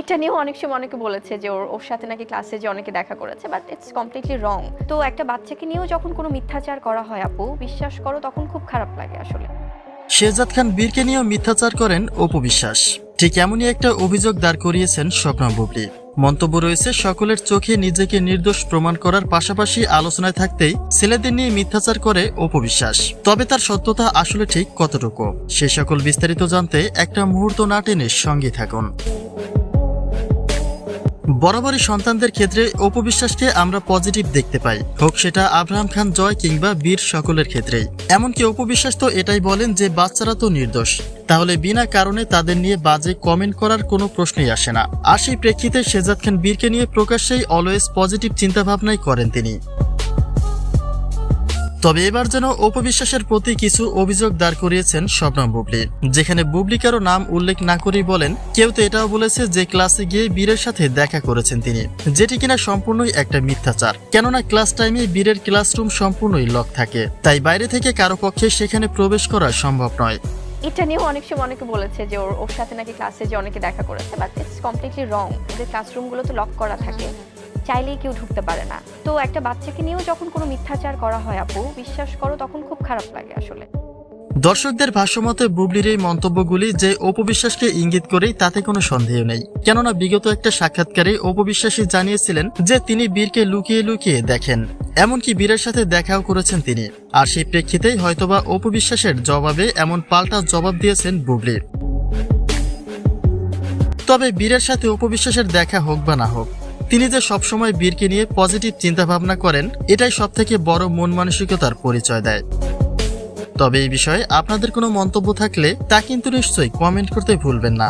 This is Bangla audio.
এটা নিয়েও অনেক সময় অনেকে বলেছে যে ওর ওর সাথে নাকি ক্লাসে যে অনেকে দেখা করেছে বাট ইটস কমপ্লিটলি রং তো একটা বাচ্চাকে নিয়েও যখন কোনো মিথ্যাচার করা হয় আপু, বিশ্বাস করো তখন খুব খারাপ লাগে আসলে। শেহজাদ খান বীরকে নিয়েও মিথ্যাচার করেন অপু বিশ্বাস। ঠিক এমনই একটা অভিযোগ দাঁড় করিয়েছেন স্বপ্না বুবলি। মন্তব্য রয়েছে, সকলের চোখে নিজেকে নির্দোষ প্রমাণ করার পাশাপাশি আলোচনায় থাকতেই ছেলেদের নিয়ে মিথ্যাচার করে অপবিশ্বাস তবে তার সত্যতা আসলে ঠিক কতটুকু? সে সকল বিস্তারিত জানতে একটা মুহূর্ত না টেনে সঙ্গে থাকুন। বরাবরই সন্তানদের ক্ষেত্রে অপবিশ্বাসকে আমরা পজিটিভ দেখতে পাই। হোক সেটা আব্রাহাম খান জয় কিংবা বীর সকলের ক্ষেত্রেই। এমনকি অপবিশ্বাস তো এটাই বলেন যে বাচ্চারা তো নির্দোষ। তাহলে বিনা কারণে তাদের নিয়ে বাজে কমেন্ট করার কোনো প্রশ্নই আসে না। আর সেই প্রেক্ষিতে শেজাদ খান বীরকে নিয়ে প্রকাশ্যেই অলওয়েজ পজিটিভ চিন্তাভাবনাই করেন তিনি। তবে এবার যেন অপবিশ্বাসের প্রতি কিছু অভিযোগ দাঁড় করিয়েছেন শবনম বুবলি, যেখানে বুবলি কারও নাম উল্লেখ না করেই বলেন, কেউ তো এটাও বলেছে যে ক্লাসে গিয়ে বীরের সাথে দেখা করেছেন তিনি, যেটি কিনা সম্পূর্ণই একটা মিথ্যাচার, কেননা ক্লাস টাইমে বীরের ক্লাসরুম সম্পূর্ণই লক থাকে, তাই বাইরে থেকে কারও পক্ষে সেখানে প্রবেশ করা সম্ভব নয়। এটা নিয়েও অনেক সময় অনেকে বলেছে যে ওর ওর সাথে নাকি ক্লাসে যে অনেকে দেখা করেছে বাট ইটস কমপ্লিটলি রং ওদের ক্লাসরুমগুলো তো লক করা থাকে। চাইলেই কেউ ঢুকতে পারে না। তো একটা বাচ্চাকে নিয়েও যখন কোনো মিথ্যাচার করা হয়, আপু, বিশ্বাস করো, তখন খুব খারাপ লাগে আসলে। দর্শকদের ভাষ্যমতে বুবলির এই মন্তব্যগুলি যে অপবিশ্বাসকে ইঙ্গিত করেই, তাতে কোনো সন্দেহ নেই। কেননা বিগত একটা সাক্ষাৎকারে অপবিশ্বাসী জানিয়েছিলেন যে তিনি বীরকে লুকিয়ে লুকিয়ে দেখেন। এমনকি বীরের সাথে দেখাও করেছেন তিনি। আর সেই প্রেক্ষিতেই হয়তোবা অপবিশ্বাসের জবাবে এমন পাল্টা জবাব দিয়েছেন বুবলি। তবে বীরের সাথে অপবিশ্বাসের দেখা হোক বা না হোক তিনি যে সবসময় বীরকে নিয়ে পজিটিভ চিন্তাভাবনা করেন, এটাই সবথেকে বড় মন মানসিকতার পরিচয় দেয়। তবে এই বিষয়ে আপনাদের কোনো মন্তব্য থাকলে তা কিন্তু নিশ্চয়ই কমেন্ট করতে ভুলবেন না।